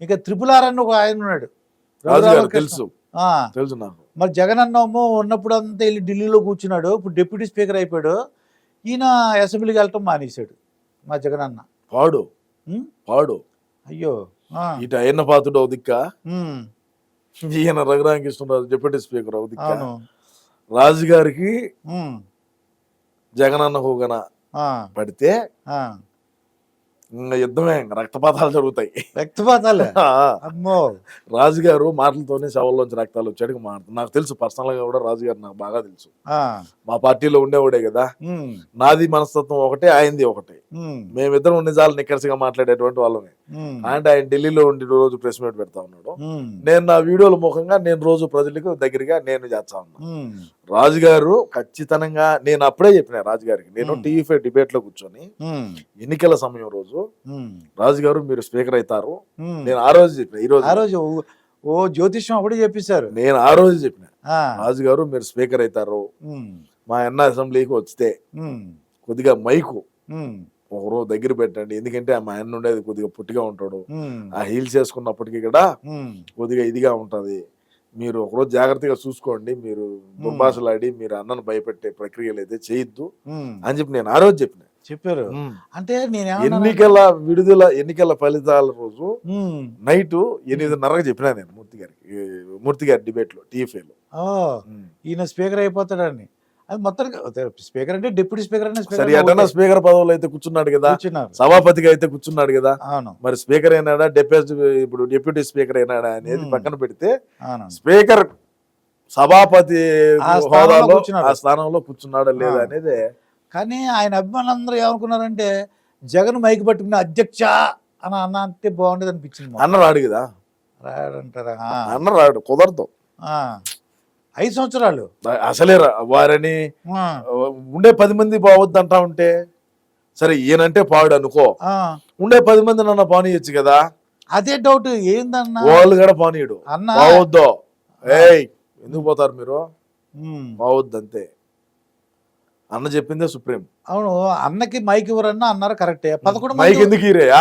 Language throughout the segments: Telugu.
ఇంకా త్రిపుల్ ఆర్ అని ఒక ఆయన ఉన్నాడు. తెలుసు. తెలుసు నాకు. మరి జగన్ అన్నమో ఉన్నప్పుడు అంతా వెళ్ళి ఢిల్లీలో కూర్చున్నాడు. ఇప్పుడు డిప్యూటీ స్పీకర్ అయిపోయాడు. ఈయన అసెంబ్లీకి వెళ్ళటం మానేశాడు మా జగన్ అన్న. పాడు? పాడు. అయ్యో. ఇటు అయిన పాతుడు దిక్క? ఈయన రఘురామకృష్ణరాజు డిప్యూటీ స్పీకర్ దిక్క? రాజు గారికి జగనన్న హోగన పడితే యుద్ధమే రక్తపాతాలు జరుగుతాయి. రక్తపాతాలే? అమ్మో. రాజుగారు మాటలతోనే శవల్లోంచి రక్తాలు వచ్చాడు మాట నాకు తెలుసు పర్సనల్గా కూడా రాజుగారు నాకు బాగా తెలుసు. మా పార్టీలో ఉండేవాడే కదా. నాది మనస్తత్వం ఒకటే ఆయనది ఒకటే. మేమిద్దరం నిజాలు నిక్కరసిగా మాట్లాడేటువంటి వాళ్ళమే. అంటే ఆయన ఢిల్లీలో ఉండి రోజు ప్రెస్ మీట్ పెడతా ఉన్నాడు. నేను నా వీడియోల ముఖంగా నేను రోజు ప్రజలకు దగ్గరగా నేను చేస్తా ఉన్నా. రాజుగారు ఖచ్చితంగా నేను అప్పుడే చెప్పిన రాజుగారికి నేను. టీవీ ఫైవ్ డిబేట్లో కూర్చొని ఎన్నికల సమయం రోజు రాజుగారు మీరు స్పీకర్ అవుతారు. నేను ఆ రోజు చెప్పిన ఈ రోజు ఆ రోజు ఓ- జ్యోతిష్యం అప్పుడే చెప్పేశారు నేను ఆ రోజు చెప్పిన రాజుగారు మీరు స్పీకర్ అవుతారు మా అన్న అసెంబ్లీకి వస్తే కొద్దిగా మైకు ఉమ్, ఒకరోజు దగ్గర పెట్టండి. ఎందుకంటే మా ఆయన ఉండేది కొద్దిగా పుట్టిగా ఉంటాడు. ఆ హీల్స్ వేసుకున్నప్పటికీ కూడా కొద్దిగా ఇదిగా ఉంటది. మీరు ఒకరోజు జాగ్రత్తగా చూసుకోండి మీరు దుర్భాషలాడి మీరు అన్నను భయపెట్టే ప్రక్రియలు అయితే చేయొద్దు. అని చెప్పి నేను ఆ రోజు చెప్పిన. చెప్పారు. అంటే నేను ఎన్నికల విడుదల ఎన్నికల ఫలితాల రోజు నైట్ ఎనిమిదిన్నరకు చెప్పినా నేను మూర్తి గారికి మూర్తి గారి డిబేట్లో టీఎఫ్ఏలో ఈయన స్పీకర్ అయిపోతాడని అది మొత్తం స్పీకర్ అంటే డిప్యూటీ స్పీకర్ అనే సరే అటన్నా స్పీకర్ పదవులు అయితే కూర్చున్నాడు కదా సభాపతిగా అయితే కూర్చున్నాడు కదా అవును మరి స్పీకర్ అయినాడా డిప్యూటీ ఇప్పుడు డిప్యూటీ స్పీకర్ అయినాడా అనేది. పక్కన పెడితే స్పీకర్ సభాపతి హోదాలో కూర్చున్నాడు. ఆ స్థానంలో కూర్చున్నాడా లేదా. అనేది కానీ ఆయన అభిమానులందరూ ఏమనుకున్నారంటే జగన్ మైక్ పట్టుకుని అధ్యక్ష అని అన్న అంటే బాగుండేది అనిపించింది. అన్న రాడు కదా రాడంటారా అన్న రాడు కుదరదు ఆ. ఐదు సంవత్సరాలు. అసలే వారని ఉండే పది మంది బావద్దు అంటా ఉంటే సరే ఈయనంటే పాడు అనుకో. ఉండే పది మంది నన్ను పానీయచ్చు కదా? అదే డౌట్ ఏందన్నా? వాళ్ళు కూడా పానీయుడు. అన్న? బావద్దు ఏయ్ ఎందుకు పోతారు మీరు? ఉమ్, బావద్దు అంతే అన్న చెప్పిందే సుప్రీం. అవును అన్నకి మైక్ ఇవ్వరన్నా అన్నారు కరెక్టే. పదకొండు మైక్ ఎందుకు ఇరేయా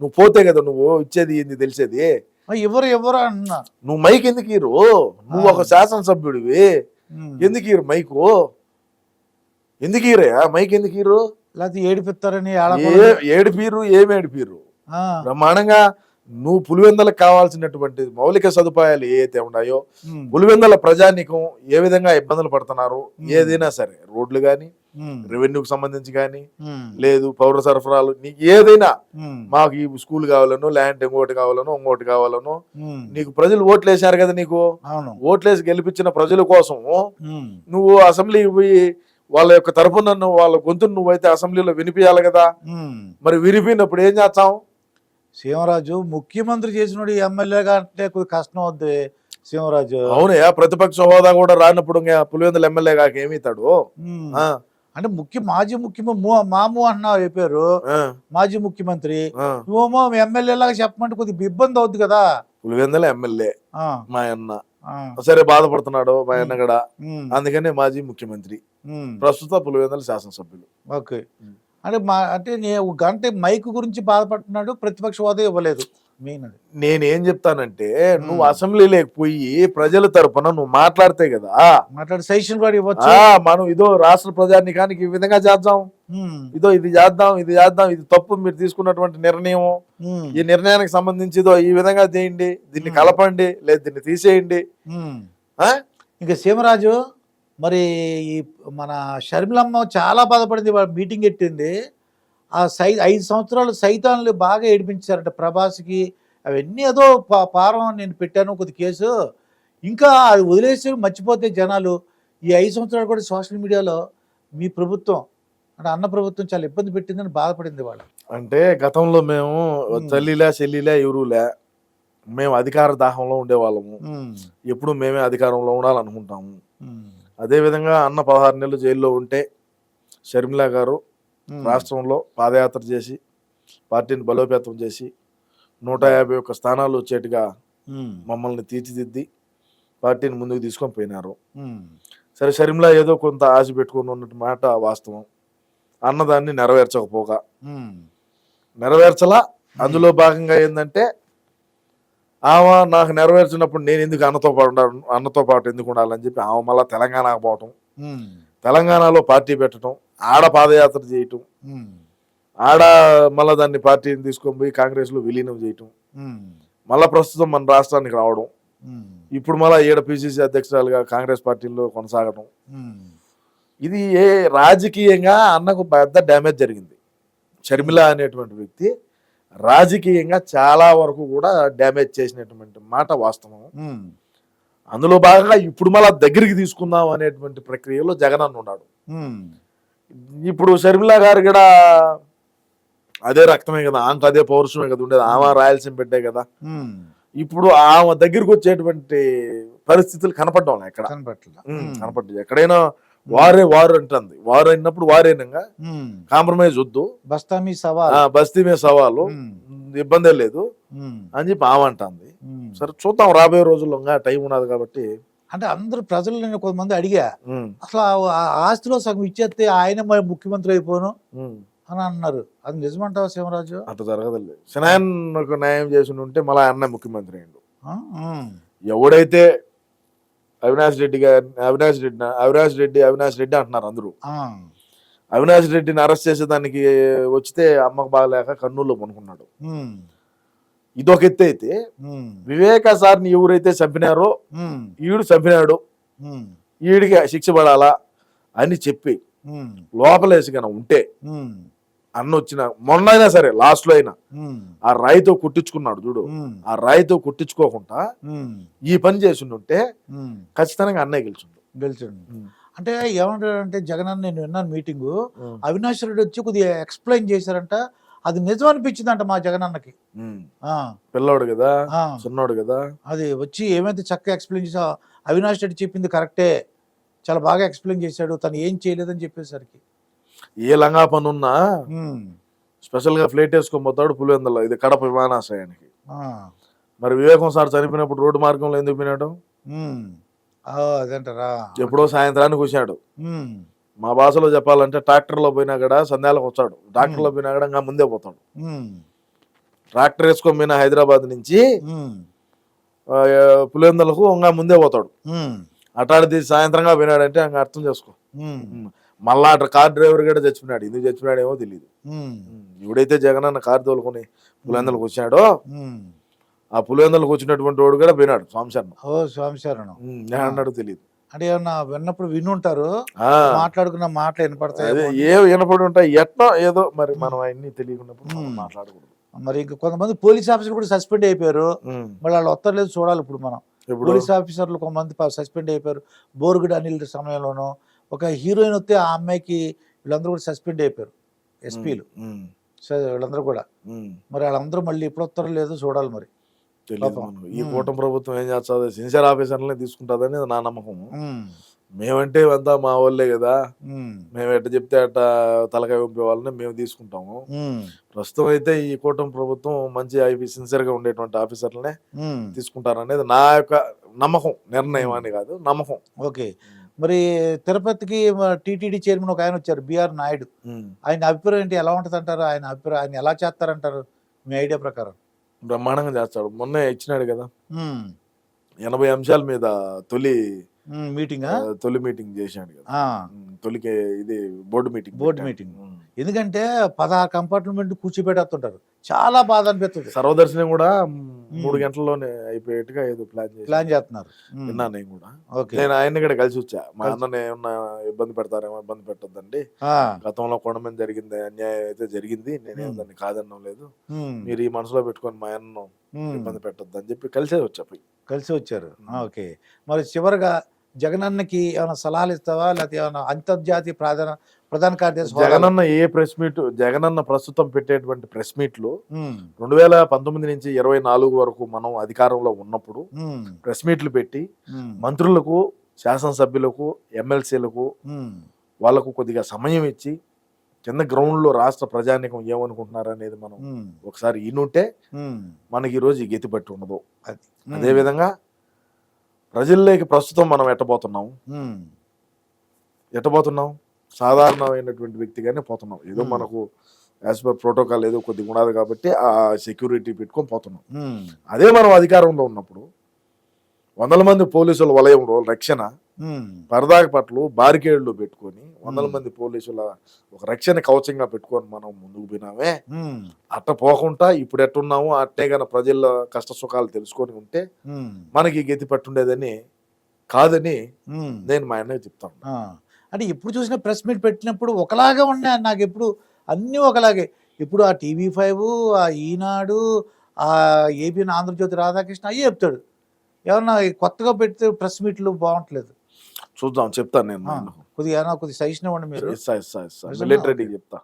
నువ్వు పోతే కదా నువ్వు ఇచ్చేది ఏంది తెలిసేది? ఎవరు ఎవరు అన్నా నువ్వు మైక్ ఎందుకు ఇరు నువ్వు ఒక శాసనసభ్యుడివి. ఎందుకు ఇరు మైకు? ఎందుకు ఇరయా మైక్ ఎందుకు ఇరు లేకపోతే ఏడిపిస్తారని. ఏడిపీరు ఏమి ఏడిపీరు బ్రహ్మాండంగా నువ్వు పులివెందలకు కావాల్సినటువంటి మౌలిక సదుపాయాలు ఏవైతే ఉన్నాయో పులివెందల ప్రజానికం ఏ విధంగా ఇబ్బందులు పడుతున్నారు. ఏదైనా సరే రోడ్లు కానీ రెవెన్యూకి సంబంధించి కానీ ఉమ్, లేదు పౌర సరఫరాలు నీకు ఏదైనా ఉమ్, మాకు ఈ స్కూల్ కావాలనో ల్యాండ్ ఇంకోటి కావాలనో ఇంకోటి కావాలనో నీకు ప్రజలు ఓట్లు వేశారు కదా నీకు? అవును. ఓట్లేసి గెలిపించిన ప్రజల కోసం నువ్వు అసెంబ్లీకి పోయి వాళ్ళ యొక్క తరపున నువ్వు వాళ్ళ గొంతును నువ్వైతే అసెంబ్లీలో వినిపించాలి కదా. మరి వినిపినప్పుడు ఏం చేస్తాం సీమరాజు ముఖ్యమంత్రి చేసినోడు ఎమ్మెల్యేగా అంటే కొద్ది కష్టం అవుద్ది సీమరాజు అవునయ్యా ప్రతిపక్ష హోదా కూడా రానప్పుడు పులివెందుల ఎమ్మెల్యే కాక ఏమి ఇస్తాడు ఉమ్, ఆ, అంటే ముఖ్య మాజీ ముఖ్యమంత్రి మాము అంటున్నావు చెప్పారు మాజీ ముఖ్యమంత్రి. నువ్వేమో ఎమ్మెల్యే లాగా చెప్పమంటే కొద్దిగా ఇబ్బంది అవుద్ది కదా. పులివెందుల ఎమ్మెల్యే మా అన్న. సరే బాధపడుతున్నాడు మా అన్న కూడా. అందుకనే మాజీ ముఖ్యమంత్రి. ప్రస్తుత పులివెందుల శాసనసభ్యులు. ఓకే. అంటే మా అంటే గంట మైక్ గురించి బాధపడుతున్నాడు ప్రతిపక్ష హోదా ఇవ్వలేదు. మెయిన్ అది నేనేం చెప్తానంటే నువ్వు ఉమ్. అసెంబ్లీలోకి పోయి ప్రజల తరపున నువ్వు మాట్లాడితే కదా. మాట్లాడి సజెషన్ కూడా ఇవ్వచ్చు. మనం ఇదో రాష్ట్ర ప్రజానికానికి ఈ విధంగా చేద్దాం. ఇదో ఇది చేద్దాం ఇది చేద్దాం ఇది తప్పు మీరు తీసుకున్నటువంటి నిర్ణయం ఈ నిర్ణయానికి సంబంధించి ఇదో ఈ విధంగా చేయండి దీన్ని. కలపండి లేదు దీన్ని తీసేయండి? ఇంకా సీమరాజు మరి ఈ మన షర్మిలమ్మ చాలా బాధపడింది మీటింగ్ పెట్టింది. ఆ సై ఐదు సంవత్సరాలు సైతాన్లు బాగా ఏడిపించారట ప్రభాస్కి. అవన్నీ ఏదో పారం నేను పెట్టాను కొద్ది కేసు. ఇంకా అది వదిలేసి మర్చిపోతే జనాలు ఈ ఐదు సంవత్సరాలు కూడా సోషల్ మీడియాలో మీ ప్రభుత్వం అంటే అన్న ప్రభుత్వం చాలా ఇబ్బంది పెట్టిందని బాధపడింది వాళ్ళు. అంటే గతంలో మేము. తల్లిలా చెల్లిలా ఎవరులే. మేము అధికార దాహంలో ఉండేవాళ్ళము. ఎప్పుడు మేమే అధికారంలో ఉండాలనుకుంటాము. అదే విధంగా అన్న పదహారు నెలలు జైల్లో ఉంటే షర్మిల గారు రాష్ట్రంలో పాదయాత్ర చేసి పార్టీని బలోపేతం చేసి నూట యాభై ఒక్క స్థానాలు వచ్చేట్టుగా మమ్మల్ని తీర్చిదిద్ది పార్టీని ముందుకు తీసుకొని పోయినారు. సరే షర్మిల ఏదో కొంత ఆశ పెట్టుకుని ఉన్నట్టు మాట వాస్తవం. అన్నదాన్ని నెరవేర్చకపోగా నెరవేర్చలా? అందులో భాగంగా ఏంటంటే ఆమె నాకు నెరవేర్చినప్పుడు నేను ఎందుకు అన్నతో పాటు ఉండాలి అన్నతో పాటు ఎందుకు ఉండాలని చెప్పి ఆమె మళ్ళీ తెలంగాణకు పోవటం. తెలంగాణలో పార్టీ పెట్టడం ఆడ పాదయాత్ర చేయటం ఆడ మళ్ళీ దాన్ని పార్టీని తీసుకొని పోయి కాంగ్రెస్లో విలీనం చేయటం మళ్ళీ ప్రస్తుతం మన రాష్ట్రానికి రావడం ఇప్పుడు మళ్ళీ ఈడ పిసిసి అధ్యక్షురాలుగా కాంగ్రెస్ పార్టీలో కొనసాగడం ఉమ్, ఇది ఏ రాజకీయంగా అన్నకు పెద్ద డ్యామేజ్ జరిగింది. షర్మిల అనేటువంటి వ్యక్తి రాజకీయంగా చాలా వరకు కూడా డ్యామేజ్ చేసినటువంటి మాట వాస్తవం. అందులో భాగంగా ఇప్పుడు మళ్ళా దగ్గరికి తీసుకుందాం అనేటువంటి ప్రక్రియలో జగన్ అన్న ఉన్నాడు. ఇప్పుడు షర్మిల గారు కూడా అదే రక్తమే కదా ఆమెకు అదే పౌరుషమే కదా ఉండేది. ఆమె రాయలసీమ పెట్టే కదా. ఇప్పుడు ఆమె దగ్గరికి వచ్చేటువంటి పరిస్థితులు కనపడ్డం ఎక్కడ. కనపడ్డాయి ఎక్కడైనా వారే వారు అంటుంది. వారు అయినప్పుడు వారేనంగా కాంప్రమైజ్ వద్దు. బస్తా మీ సవాల్. ఆ, బస్తీ మీద సవాలు. ఇబ్బందే లేదు. అని చెప్పి ఆమె అంటుంది. సరే చూద్దాం రాబోయే రోజుల్లో టైం ఉన్నది కాబట్టి అంటే అందరు ప్రజలు నేను కొంతమంది అడిగా అసలు ఆ- ఆస్తిలో సగం ఇచ్చేస్తే ఆయన మరి ముఖ్యమంత్రి అయిపోను? అని అన్నారు. అది నిజమంటావా శివరాజు అట్లా జరగదులే సినాయన్కు న్యాయం చేసి ఉంటే మళ్ళీ అన్న ముఖ్యమంత్రి? ఉమ్, ఎవడైతే అవినాష్ రెడ్డి గారి అవినాష్ రెడ్డి అవినాష్ రెడ్డి అవినాష్ రెడ్డి అంటున్నారు అందరూ. అవినాష్ రెడ్డిని అరెస్ట్ చేసేదానికి వచ్చితే అమ్మకు బాగలేక కర్నూలులో పనుకున్నాడు. ఇదొక ఎత్తు అయితే వివేక సార్ని ఎవరైతే చంపినారో ఈడు చంపినాడు. ఈడికి శిక్ష పడాలా అని చెప్పి లోపలేసి కనుక ఉంటే అన్న వచ్చిన మొన్న అయినా సరే లాస్ట్లో అయినా ఆ రాయితో కొట్టించుకున్నాడు చూడు. ఆ రాయితో కొట్టించుకోకుండా ఈ పని చేసి ఉంటే ఉమ్, ఖచ్చితంగా అన్నయ్య గెలిచిండు. గెలిచండి. అంటే ఏమంటాడంటే జగన్ అన్న నేను విన్నాను మీటింగు. అవినాష్ రెడ్డి వచ్చి కొద్దిగా ఎక్స్ప్లెయిన్ చేశారంట అది నిజం అనిపించిందంట మా జగన్ అన్నకి ఉమ్. ఆ, పిల్లోడు కదా చిన్నోడు కదా. అది వచ్చి ఏమైతే చక్కగా ఎక్స్ప్లెయిన్ చేసా అవినాష్ రెడ్డి చెప్పింది కరెక్టే. చాలా బాగా ఎక్స్ప్లెయిన్ చేశాడు తను ఏం చేయలేదని చెప్పేసరికి. ఏ లంగా పని ఉన్నా స్పెషల్గా ఫ్లైట్ వేసుకొని పోతాడు పులివెందులో ఇది కడప విమానాశ్రయానికి. మరి వివేకం సార్ చనిపోయినప్పుడు రోడ్డు మార్గంలో ఎందుకు పోయినాడు అదేంటారా? ఎప్పుడో సాయంత్రానికి వచ్చాడు. మా భాషలో చెప్పాలంటే ట్రాక్టర్లో పోయినా కూడా సంధ్యాలకు వచ్చాడు ట్రాక్టర్లో పోయినా కూడా ఇంకా ముందే పోతాడు. ట్రాక్టర్ వేసుకొని పోయిన హైదరాబాద్ నుంచి పులివెందులకు ఇంకా ముందే పోతాడు. అటాడిది సాయంత్రంగా పోయినాడంటే ఇంకా అర్థం చేసుకో. మళ్ళా అటు కార్ డ్రైవర్ కూడా చచ్చిపోయినాడు. ఎందుకు చచ్చిపోయాడేమో తెలియదు ఉమ్, ఎవడైతే జగన్ అన్న కారు తోలుకొని పులివెందులకు వచ్చాడో ఉమ్. ఆ పులివెందులకు వచ్చినటువంటి వాడు కూడా పోయినాడు స్వామిశర్మ ఓ స్వామి శరణం. అన్నాడు తెలియదు అంటే ఏమన్నా విన్నప్పుడు వినుంటారు? మాట్లాడుకున్న మాటలు వినపడతాయి ఏ వినపడి ఉంటాయి ఎట్నో ఏదో మరి మనం అవన్నీ తెలియకున్నప్పుడు. మాట్లాడకూడదు. మరి ఇంకా కొంతమంది పోలీస్ ఆఫీసర్ కూడా సస్పెండ్ అయిపోయారు. మళ్ళీ వాళ్ళు వస్తలేదు చూడాలి ఇప్పుడు మనం. పోలీస్ ఆఫీసర్లు కొంతమంది సస్పెండ్ అయిపోయారు. బోరుగుడు అనిల్ సమయంలోనూ ఒక హీరోయిన్ వస్తే ఆ అమ్మాయికి వీళ్ళందరూ కూడా సస్పెండ్ అయిపోయారు. ఎస్పీలు. వీళ్ళందరూ కూడా. మరి వాళ్ళందరూ మళ్ళీ ఎప్పుడు వస్తారో లేదో చూడాలి మరి. తెలియదు. మనకు. ఈ. కూటమి ప్రభుత్వం ఏం చేస్తుంది? సిన్సియర్ ఆఫీసర్లనే తీసుకుంటుందని నా నమ్మకం. మేమంటే అంతా మా వాళ్ళే కదా. మేము. ఎట్ట చెప్తే అట్ట తలకాయ పంపే వాళ్ళని మేము తీసుకుంటాము. ప్రస్తుతం అయితే ఈ కూటమి ప్రభుత్వం మంచి ఐపీ సిన్సియర్గా ఉండేటువంటి ఆఫీసర్లనే. తీసుకుంటారనేది నా యొక్క నమ్మకం. నిర్ణయం అని కాదు నమ్మకం. ఓకే. మరి తిరుపతికి టీటీడీ చైర్మన్ ఒక ఆయన వచ్చారు బిఆర్ నాయుడు. ఆయన అభిప్రాయం ఏంటి? ఎలా ఉంటుంది అంటారు ఆయన అభిప్రాయం ఆయన ఎలా చేస్తారంటారు? మీ ఐడియా ప్రకారం. బ్రహ్మాండంగా చేస్తాడు. మొన్నే ఇచ్చినాడు కదా. ఎనభై అంశాల మీద తొలి మీటింగా? తొలి మీటింగ్ చేశాడు కదా. తొలికే ఇది బోర్డు మీటింగ్. బోర్డు. మీటింగ్. ఎందుకంటే పదహారు కంపార్ట్మెంట్ కూర్చోబెట్టేస్తుంటారు. చాలా బాధ అనిపిస్తుంది. సర్వదర్శనం కూడా మూడు గంటల్లోనే అయిపోయేట్టుగా ఏదో ప్లాన్ చేసి ప్లాన్ చేస్తున్నారు. విన్నా నేను కూడా. నేను ఆయన్ని కూడా కలిసి వచ్చా. మా అన్నని ఏమన్నా ఇబ్బంది పెడతారేమో ఇబ్బంది పెట్టొద్దండి. గతంలో కొండమని జరిగింది అన్యాయం అయితే జరిగింది. నేనేం. దాన్ని కాదనడం లేదు. మీరు ఈ మనసులో పెట్టుకొని మా అన్నను ఇబ్బంది పెట్టొద్దు అని చెప్పి కలిసే వచ్చా పోయి. కలిసి వచ్చారు. ఓకే. మరి చివరిగా జగనన్నకి ఏమైనా సలహాలు ఇస్తావా? లేకపోతే ఏమైనా అంతర్జాతీయ ప్రధాన ప్రధాన కార్యదర్శి జగనన్న ఏ ప్రెస్ మీట్ జగనన్న ప్రస్తుతం పెట్టేటువంటి ప్రెస్ మీట్లు రెండు వేల పంతొమ్మిది నుంచి ఇరవై నాలుగు వరకు మనం అధికారంలో ఉన్నప్పుడు ప్రెస్ మీట్లు పెట్టి మంత్రులకు శాసనసభ్యులకు ఎమ్మెల్సీలకు వాళ్ళకు కొద్దిగా సమయం ఇచ్చి కింద గ్రౌండ్లో రాష్ట్ర ప్రజానికం ఏమనుకుంటున్నారు అనేది మనం ఒకసారి ఉమ్, మనకి ఈరోజు ఈ గతి పట్టి ఉండదు అది. అదేవిధంగా ప్రజల్లోకి ప్రస్తుతం మనం ఎట్టబోతున్నాం? ఎట్టబోతున్నాం? సాధారణమైనటువంటి వ్యక్తిగానే పోతున్నాం. ఏదో. మనకు యాజ్ పర్ ప్రోటోకాల్ ఏదో కొద్దిగా ఉన్నది కాబట్టి ఆ సెక్యూరిటీ పెట్టుకొని పోతున్నాం. అదే మనం అధికారంలో ఉన్నప్పుడు వందల మంది పోలీసుల వలయంలో రక్షణ పరదాక పట్లు బారికేడ్లు పెట్టుకొని వందల. మంది పోలీసుల ఒక రక్షణ కవచంగా పెట్టుకొని మనం ముందుకు పోయినామే. అట్ట పోకుండా ఇప్పుడు ఎట్టున్నాము అట్టే గన ప్రజల కష్ట సుఖాలు తెలుసుకొని ఉంటే మనకి గతి పట్టుండేదని కాదని. నేను మా అన్నయ్య చెప్తాను అంటే ఎప్పుడు చూసినా ప్రెస్ మీట్ పెట్టినప్పుడు ఒకలాగా ఉన్నాయి. నాకు ఎప్పుడు అన్నీ ఒకలాగే. ఇప్పుడు ఆ టీవీ ఫైవ్ ఆ ఈనాడు ఆ ఏపీ ఆంధ్రజ్యోతి రాధాకృష్ణ అయ్యే చెప్తాడు. ఏమన్నా కొత్తగా పెడితే ప్రెస్ మీట్లు బాగుంటలేదు. చూద్దాం చెప్తాను నేను. కొద్దిగా ఏమన్నా కొద్దిగా సజెషన్ ఇవ్వండి మీరు. చెప్తా.